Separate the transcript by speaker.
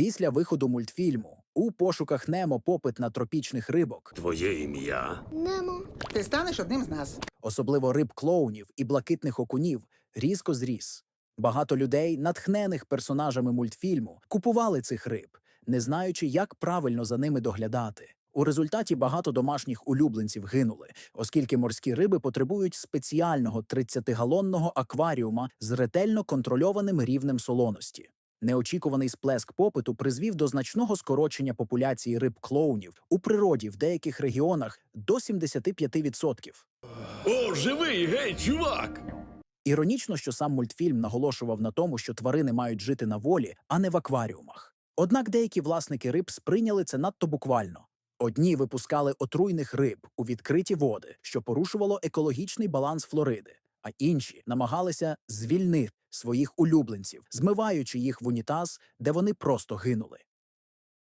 Speaker 1: Після виходу мультфільму у пошуках Немо попит на тропічних рибок,
Speaker 2: Твоє ім'я.
Speaker 3: Немо.
Speaker 4: Ти станеш одним з нас.
Speaker 1: особливо риб клоунів і блакитних окунів, різко зріс. Багато людей, натхнених персонажами мультфільму, купували цих риб, не знаючи, як правильно за ними доглядати. У результаті багато домашніх улюбленців гинули, оскільки морські риби потребують спеціального 30-галонного акваріума з ретельно контрольованим рівнем солоності. Неочікуваний сплеск попиту призвів до значного скорочення популяції риб-клоунів у природі в деяких регіонах до 75%.
Speaker 2: О, живий, гей, чувак!
Speaker 1: Іронічно, що сам мультфільм наголошував на тому, що тварини мають жити на волі, а не в акваріумах. Однак деякі власники риб сприйняли це надто буквально. Одні випускали отруйних риб у відкриті води, що порушувало екологічний баланс Флориди, а інші намагалися звільнити своїх улюбленців, змиваючи їх в унітаз, де вони просто гинули.